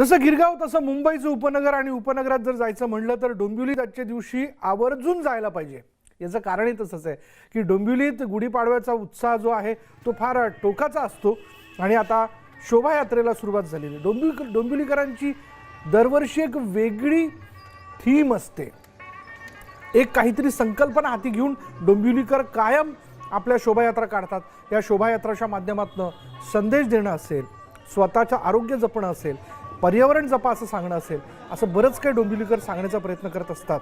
जसं गिरगाव तसं मुंबईचं उपनगर आणि उपनगरात जर जायचं म्हणलं तर डोंबिवलीत आजच्या दिवशी आवर्जून जायला पाहिजे. याचं कारणही तसंच आहे की डोंबिवलीत गुढीपाडव्याचा उत्साह जो आहे तो फार टोकाचा असतो आणि आता शोभायात्रेला सुरुवात झालेली. आहे. डोंबिवली डोंबिवलीकरांची दरवर्षी एक वेगळी थीम असते. एक काहीतरी संकल्पना हाती घेऊन डोंबिवलीकर कायम आपल्या शोभायात्रा काढतात. या शोभायात्राच्या माध्यमातून संदेश देणं असेल स्वतःचं आरोग्य जपणं असेल पर्यावरण जपा असं सांगणं असेल असं बरंच काही डोंबिवलीकर सांगण्याचा प्रयत्न करत असतात.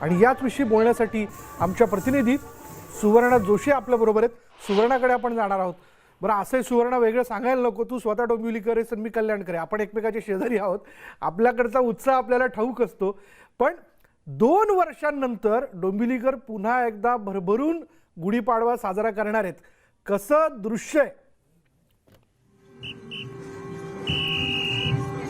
आणि याच विषयी बोलण्यासाठी आमच्या प्रतिनिधी सुवर्णा जोशी आपल्याबरोबर आहेत. सुवर्णाकडे आपण जाणार आहोत. बरं असंही सुवर्णा वेगळं सांगायला नको. तू स्वतः डोंबिवलीकर आहेस तर मी कल्याण करे. आपण एकमेकाचे शेजारी आहोत. आपल्याकडचा उत्साह आपल्याला ठाऊक असतो. पण दोन वर्षांनंतर डोंबिवलीकर पुन्हा एकदा भरभरून गुढीपाडवा साजरा करणार आहेत. कसं दृश्य आहे?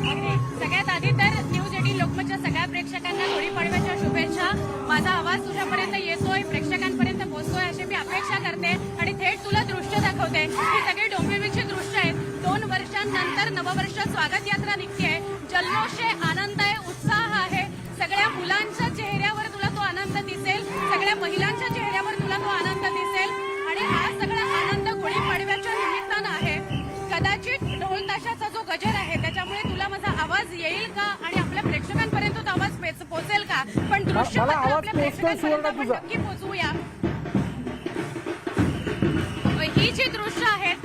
सगळ्यात आधी तर न्यूज एटीन लोकमतच्या सगळ्या प्रेक्षकांना गुढीपाडव्याच्या शुभेच्छा. माझा आवाज तुझ्यापर्यंत येतोय प्रेक्षकांपर्यंत पोहोचतोय अशी मी अपेक्षा करते आणि थेट तुला दृश्य दाखवते. ही सगळी डोंबिवलीची दृश्य आहेत. दोन वर्षांनंतर नववर्ष स्वागत यात्रा निघते जल्लोष आहे आनंद आहे उत्साह आहे. सगळ्या मुलांच्या चेहऱ्यावर तुला तो आनंद दिसेल. सगळ्या महिलांच्या चेहऱ्यावर तुला तो आनंद दिसेल. पण दृश्य मला आवाज आपल्या पोहोचतोय, प्रेक्षकांपर्यंत सुवर्णा, आपण तुझा. नक्की पोहोचवूया ही जी दृश्य आहेत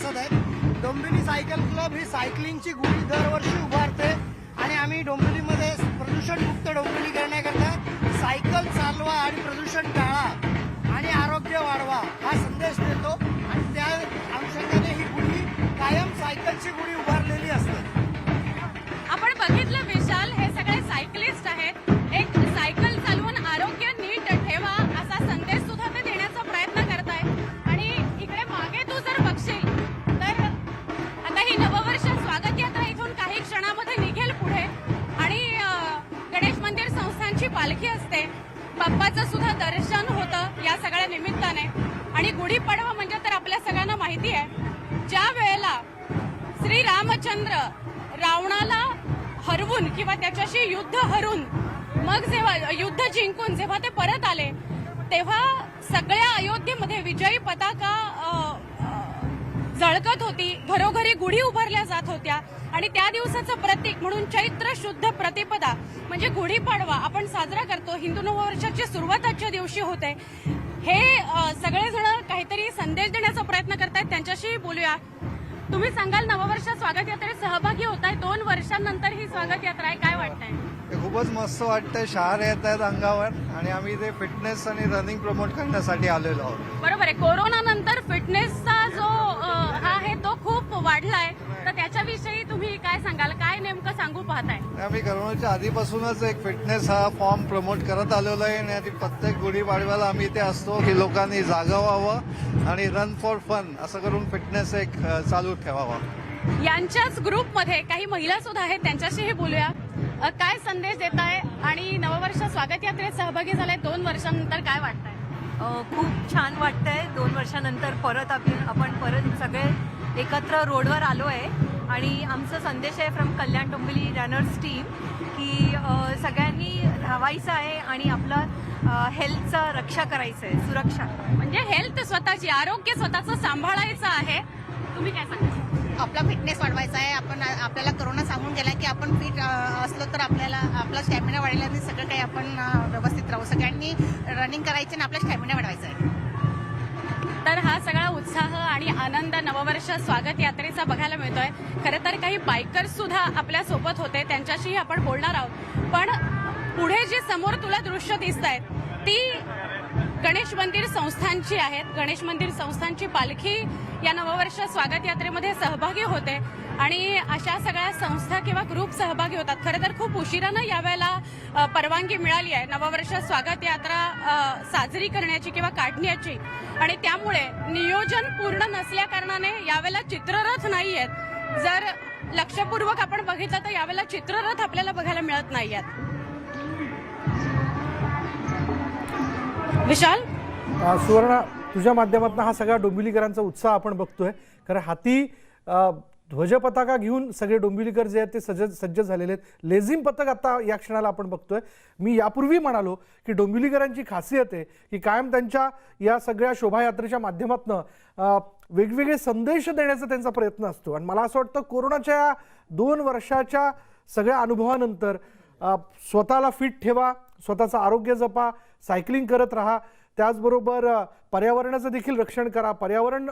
ग्रुपचे आहेत. डोंबिवली सायकल क्लब ही सायकलिंगची गुढी दरवर्षी उभारते आणि आम्ही डोंबिवलीमध्ये प्रदूषणमुक्त डोंबिवली करण्याकरता सायकल चालवा आणि प्रदूषण टाळा आणि आरोग्य वाढवा हा संदेश देतो. आणि त्या अनुषंगाने ही गुढी कायम सायकलची गुढी उभार आणि म्हणजे तर आपल्या सगळ्यांना माहिती आहे. ज्या वेळेला श्री रामचंद्र रावणाला हरवून किंवा त्याच्याशी युद्ध हरून मग जेव्हा युद्ध जिंकून जेव्हा ते परत आले तेव्हा सगळ्या अयोध्येमध्ये विजयी पताका जळकत झळकत होती घरोघरी गुढी उभारल्या जात होत्या आणि त्या दिवसाचं प्रतीक म्हणून चैत्र शुद्ध प्रतिपदा म्हणजे गुढीपाडवा आपण साजरा करतो. हिंदू नववर्षाची सुरुवात आजच्या दिवशी होते. हे सगळेजण काहीतरी संदेश देण्याचा प्रयत्न करतायत त्यांच्याशी बोलूया. तुम्ही सांगाल नववर्ष स्वागत यात्रेत सहभागी होत आहे दोन वर्षांनंतर ही स्वागत यात्रा आहे काय वाटतंय? खूपच मस्त वाटतंय शहर येत आहेत अंगावर आणि आम्ही इथे फिटनेस आणि रनिंग प्रमोट करण्यासाठी आलेलो आहोत. बरोबर आहे कोरोना नंतर फिटनेसचा जो हा आहे तो खूप वाढलाय. तर त्याच्याविषयी तुम्ही काय सांगाल? नेमकं सांगू पाहताय. आम्ही करमणूकच्या आधीपासूनच एक फिटनेस हा फॉर्म प्रमोट करत आलेलो आहे आणि आधी प्रत्येक गुढीपाडव्याला आम्ही इथे असतो की लोकांनी जागा व्हावं आणि रन फॉर फन असं करून फिटनेस एक चालू ठेवावा. यांच्याच ग्रुपमध्ये काही महिला सुद्धा आहेत त्यांच्याशीही बोलूया. अ, काय संदेश देत आहे आणि नववर्ष स्वागत यात्रेत सहभागी झालाय दोन वर्षांनंतर काय वाटतंय? अ, खूप छान वाटतंय. दोन वर्षानंतर परत आपण परत सगळे एकत्र रोडवर आलो आहे आणि आमचा संदेश आहे from Kalyan Dombivli runners team की सगळ्यांनी धावायचं आहे आणि आपलं हेल्थचं रक्षा करायचं आहे सुरक्षा. म्हणजे हेल्थ स्वतःची आरोग्य स्वतःचं सांभाळायचं आहे. तुम्ही काय सांगा आपला फिटनेस वाढवायचा आहे. आपण आपल्याला करोना सांगून गेला की आपण फिट असलो तर आपल्याला आपला स्टॅमिना वाढेल आणि सगळं काही आपण व्यवस्थित राहू. सगळ्यांनी रनिंग करायची आणि आपला स्टॅमिना वाढवायचा आहे. तर हा सगळा उत्साह आणि आनंद नववर्ष स्वागत यात्रेचा बघायला मिळतोय. खरं तर काही बायकर्स सुद्धा आपल्यासोबत होते. त्यांच्याशीही आपण बोलणार आहोत. पण पुढे जी समोर तुला दृश्य दिसत आहेत ती गणेश मंदिर संस्थांची आहेत. गणेश मंदिर संस्थांची पालखी या नववर्ष स्वागत यात्रेमध्ये सहभागी होते. आणि अशा सगळ्या संस्था किंवा ग्रुप सहभागी होतात. खरं तर खूप उशिरानं यावेळेला परवानगी मिळाली आहे. नववर्ष स्वागत यात्रा साजरी करण्याची किंवा काढण्याची. आणि त्यामुळे नियोजन पूर्ण नसल्या कारणाने यावेळेला चित्ररथ नाही आहेत. जर लक्षपूर्वक आपण बघितलं तर यावेळेला चित्ररथ आपल्याला बघायला मिळत नाही आहेत. विशाल? अ, सुवर्णा तुझ्या माध्यमातून हा सगळा डोंबिवलीकरांचा उत्साह आपण बघतोय. कारण हाती ध्वजपताका घेऊन सगळे डोंबिवलीकर जे आहेत ते सज्ज सज्ज झालेले आहेत. लेझिम पथक आता या क्षणाला आपण बघतोय. मी यापूर्वी म्हणालो की डोंबिवलीकरांची खासियत आहे की कायम त्यांच्या या सगळ्या शोभायात्रेच्या माध्यमातून वेगवेगळे संदेश देण्याचा त्यांचा प्रयत्न असतो. आणि मला असं वाटतं कोरोनाच्या या दोन वर्षाच्या सगळ्या अनुभवानंतर स्वतःला फिट ठेवा स्वतःचं आरोग्य जपा सायकलिंग करत राहा. त्याचबरोबर पर्यावरणाचं देखील रक्षण करा. पर्यावरण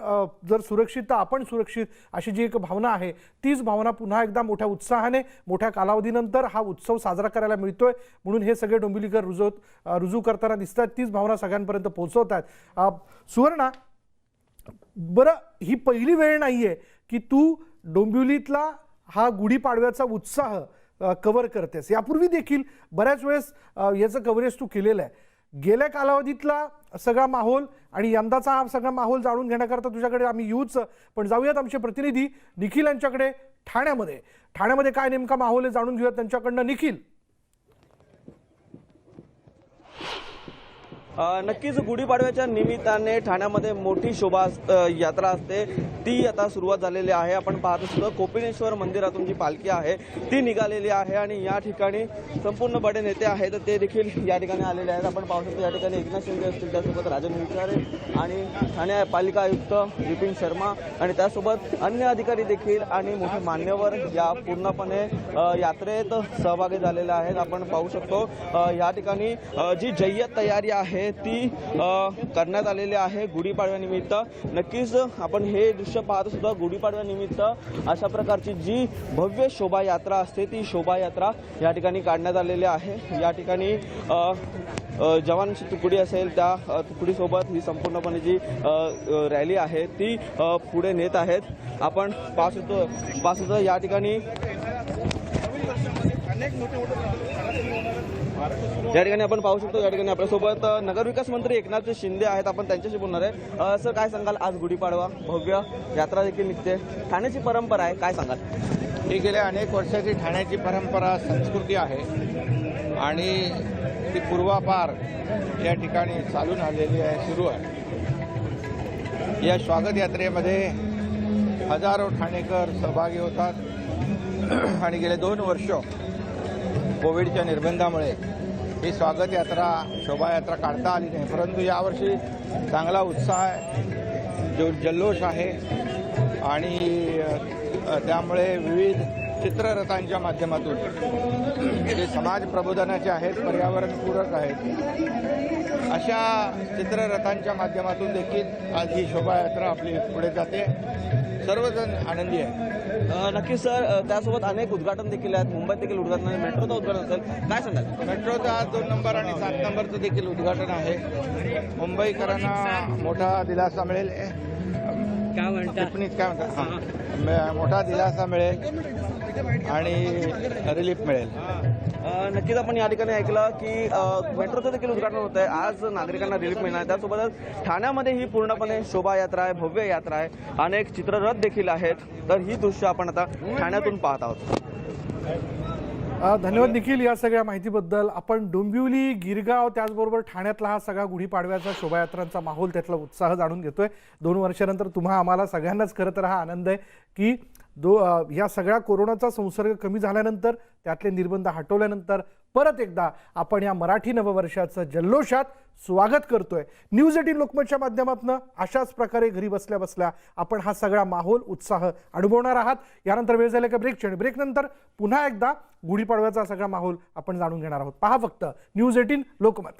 जर सुरक्षित तर आपण सुरक्षित अशी जी एक भावना आहे तीच भावना पुन्हा एकदा मोठ्या उत्साहाने मोठ्या कालावधीनंतर हा उत्सव साजरा करायला मिळतोय. म्हणून हे सगळे डोंबिवलीकर रुजवत रुजू करताना दिसतात तीच भावना सगळ्यांपर्यंत पोहोचवत आहेत सुवर्णा बरं ही पहिली वेळ नाही आहे की तू डोंबिवलीतला हा गुढीपाडव्याचा उत्साह कव्हर करतेस. यापूर्वी देखील बऱ्याच वेळेस याचं कव्हरेज तू केलेलं आहे. गेल्या कालावधीतला सगळा माहोल आणि यंदाचा हा सगळा माहोल जाणून घेण्याकरता तुझ्याकडे आम्ही येऊच पण जाऊयात आमचे प्रतिनिधी निखिल यांच्याकडे ठाण्यामध्ये. ठाण्यामध्ये काय नेमका माहोल आहे जाणून घेऊयात त्यांच्याकडनं. निखिल. नक्कीच गुढीपाडव्याच्या निमित्ताने ठाण्यामध्ये मोठी शोभा अस- यात्रा असते. ती आता सुरुवात झालेली आहे. आपण पाहत असतो कोपिनेश्वर मंदिरातून जी पालखी आहे ती निघालेली आहे आणि या ठिकाणी संपूर्ण बडे नेते आहेत. ते देखील या ठिकाणी आलेले आहेत. आपण पाहू शकतो या ठिकाणी एकनाथ शिंदे असतील त्यासोबत राजन विचारे आणि ठाणे पालिका आयुक्त विपिन शर्मा आणि त्यासोबत अन्य अधिकारी देखील आणि मोठे मान्यवर या पूर्णपणे यात्रेत सहभागी झालेले आहेत. आपण पाहू शकतो या ठिकाणी जी जय्यत तयारी आहे ती करण्यात आलेली आहे गुढीपाडव्यानिमित्त. नक्कीच आपण हे दृश्य पाहत सुद्धा गुढीपाडव्यानिमित्त अशा प्रकारची जी भव्य शोभायात्रा असते ती शोभायात्रा या ठिकाणी काढण्यात आलेली आहे. या ठिकाणी जवानची तुकडी असेल त्या तुकडीसोबत ही संपूर्णपणे जी रॅली आहे ती पुढे नेत आहेत. आपण पाहत होतो पाच होतो या ठिकाणी या ठिकाणी आपण पाहू शकतो या ठिकाणी आपल्यासोबत नगरविकास मंत्री एकनाथ शिंदे आहेत. आपण त्यांच्याशी बोलणार आहे. सर काय सांगाल? आज गुढीपाडवा भव्य यात्रा देखील निघते. ठाण्याची परंपरा आहे. काय सांगाल? ही गेल्या अनेक वर्षाची ठाण्याची परंपरा संस्कृती आहे. आणि ती पूर्वापार या ठिकाणी चालून आलेली आहे सुरू आहे. या स्वागत यात्रेमध्ये हजारो ठाणेकर सहभागी होतात. आणि गेले दोन वर्ष कोविडच्या निर्बंधामुळे ही स्वागत यात्रा शोभायात्रा काढता आली नाही. परंतु यावर्षी चांगला उत्साह आहे जो जल्लोष आहे आणि त्यामुळे विविध चित्ररथांच्या माध्यमातून जे समाज प्रबोधनाचे आहेत पर्यावरणपूरक आहेत अशा चित्ररथांच्या माध्यमातून देखील आज ही शोभायात्रा आपली पुढे जाते. सर्वजण आनंदी आहेत अ, नक्कीच सर त्यासोबत अनेक उद्घाटन देखील आहेत. मुंबईत देखील उद्घाटन आहे. मेट्रोचं उद्घाटन असेल. काय सांगाल? मेट्रोचं आज दोन नंबर आणि सात नंबरचं देखील उद्घाटन आहे. मुंबईकरांना मोठा दिलासा मिळेल. काय म्हणतात काय म्हणतात हां. म- मोठा दिलासा मिळेल. आणि रिलीफ मिळेल. नक्कीच आपण या ठिकाणी ऐकलं की मेट्रोचं देखील उद्घाटन होत आहे आज नागरिकांना रिलीफ मिळणार. आहे. त्यासोबतच ठाण्यामध्ये ही पूर्णपणे शोभायात्रा आहे भव्य यात्रा आहे. अनेक चित्ररथ देखील आहेत. तर ही दृश्य आपण आता ठाण्यातून पाहत आहोत. धन्यवाद निखिल या सगळ्या माहितीबद्दल. आपण डोंबिवली गिरगाव त्याचबरोबर ठाण्यातला हा सगळा गुढीपाडव्याचा शोभायात्रांचा माहोल त्यातला उत्साह जाणून घेतोय. दोन वर्षानंतर तुम्हा आम्हाला सगळ्यांनाच खरं तर हा आनंद आहे की दो ह्या सगळ्या कोरोनाचा संसर्ग कमी झाल्यानंतर त्यातले निर्बंध हटवल्यानंतर परत एकदा आपण या मराठी नववर्षाचं जल्लोषात स्वागत करतोय. न्यूज एटीन लोकमतच्या माध्यमातून अशाच प्रकारे घरी बसल्या बसल्या आपण हा सगळा माहोल उत्साह अनुभवणार आहात. यानंतर वेळ झाला का ब्रेकची आणि ब्रेकनंतर पुन्हा एकदा गुढीपाडव्याचा सगळा माहोल आपण जाणून घेणार आहोत. पहा फक्त न्यूज एटीन लोकमत.